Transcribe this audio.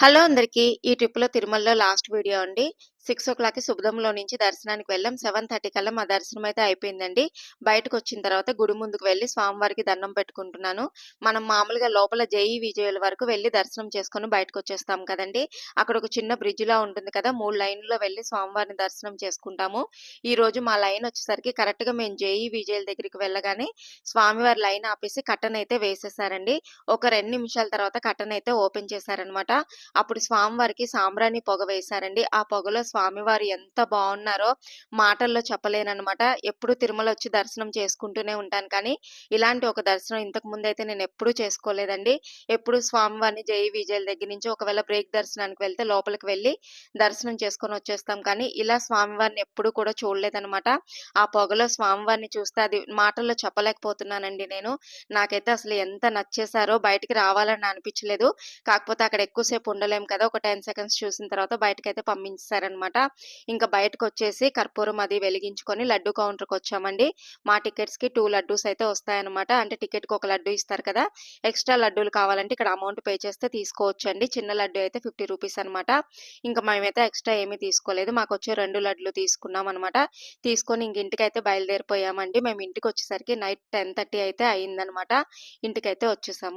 Hello అందరికీ. ఈ ట్రిప్‌లో తిరుమలలో లాస్ట్ వీడియో అండి. సిక్స్ ఓ క్లాక్కి శుభ్రంలో నుంచి దర్శనానికి వెళ్ళాం. 7:30 కల్లా మా దర్శనం అయితే అయిపోయిందండి. బయటకు వచ్చిన తర్వాత గుడి ముందుకు వెళ్ళి స్వామివారికి దండం పెట్టుకుంటున్నాను. మనం మామూలుగా లోపల జేఈ విజయుల వరకు వెళ్ళి దర్శనం చేసుకొని బయటకొచ్చేస్తాం కదండి అక్కడ ఒక చిన్న బ్రిడ్జ్‌లా ఉంటుంది కదా! మూడు లైన్‌లో వెళ్ళి స్వామివారిని దర్శనం చేసుకుంటాము. ఈరోజు మా లైన్ వచ్చేసరికి కరెక్ట్‌గా మేము జేఈ విజయుల దగ్గరికి వెళ్ళగానే స్వామివారి లైన్ ఆపేసి కర్టెనయితే వేసేసారండి. ఒక రెండు నిమిషాల తర్వాత కర్టెనయితే ఓపెన్ చేశారనమాట. అప్పుడు స్వామివారికి సాంబ్రాణి పొగ వేశారండి. ఆ పొగలో స్వామివారు ఎంత బాగున్నారో మాటల్లో చెప్పలేనమాట ఎప్పుడు తిరుమల వచ్చి దర్శనం చేసుకుంటూనే ఉంటాను కానీ, ఇలాంటి ఒక దర్శనం ఇంతకు ముందైతే నేను ఎప్పుడూ చేసుకోలేదండి. ఎప్పుడు స్వామివారిని జై విజయల దగ్గర నుంచి ఒకవేళ బ్రేక్ దర్శనానికి వెళ్తే లోపలికి వెళ్ళి దర్శనం చేసుకొని వచ్చేస్తాం కానీ, ఇలా స్వామివారిని ఎప్పుడూ కూడా చూడలేదనమాట. ఆ పొగలో స్వామివారిని చూస్తే అది మాటల్లో చెప్పలేకపోతున్నానండి నేను. నాకైతే అసలు ఎంత నచ్చేసారో బయటికి రావాలని అనిపించలేదు. కాకపోతే అక్కడ ఎక్కువ సేపు ఉండలేం కదా! ఒక 10 సెకండ్స్ చూసిన తర్వాత బయటకైతే అనమాట ఇంకా బయటకొచ్చేసి కర్పూరం అది వెలిగించుకొని లడ్డు కౌంటర్కి వచ్చామండి మా టికెట్స్‌కి టూ లడ్డూస్ అయితే వస్తాయన్నమాట. అంటే టికెట్‌కి ఒక లడ్డు ఇస్తారు కదా! ఎక్స్‌ట్రా లడ్డూలు కావాలంటే ఇక్కడ అమౌంట్ పే చేస్తే తీసుకోవచ్చండి. చిన్న లడ్డు అయితే 50 రూపీస్ అనమాట. ఇంకా మేమైతే ఎక్స్‌ట్రా ఏమీ తీసుకోలేదు. మాకొచ్చే 2 లడ్డులు తీసుకున్నామనమాట. తీసుకొని ఇంక ఇంటికైతే బయలుదేరిపోయామండి. మేము ఇంటికి వచ్చేసరికి నైట్ 10:30 అయితే అయిందనమాట. ఇంటికైతే వచ్చేసాము.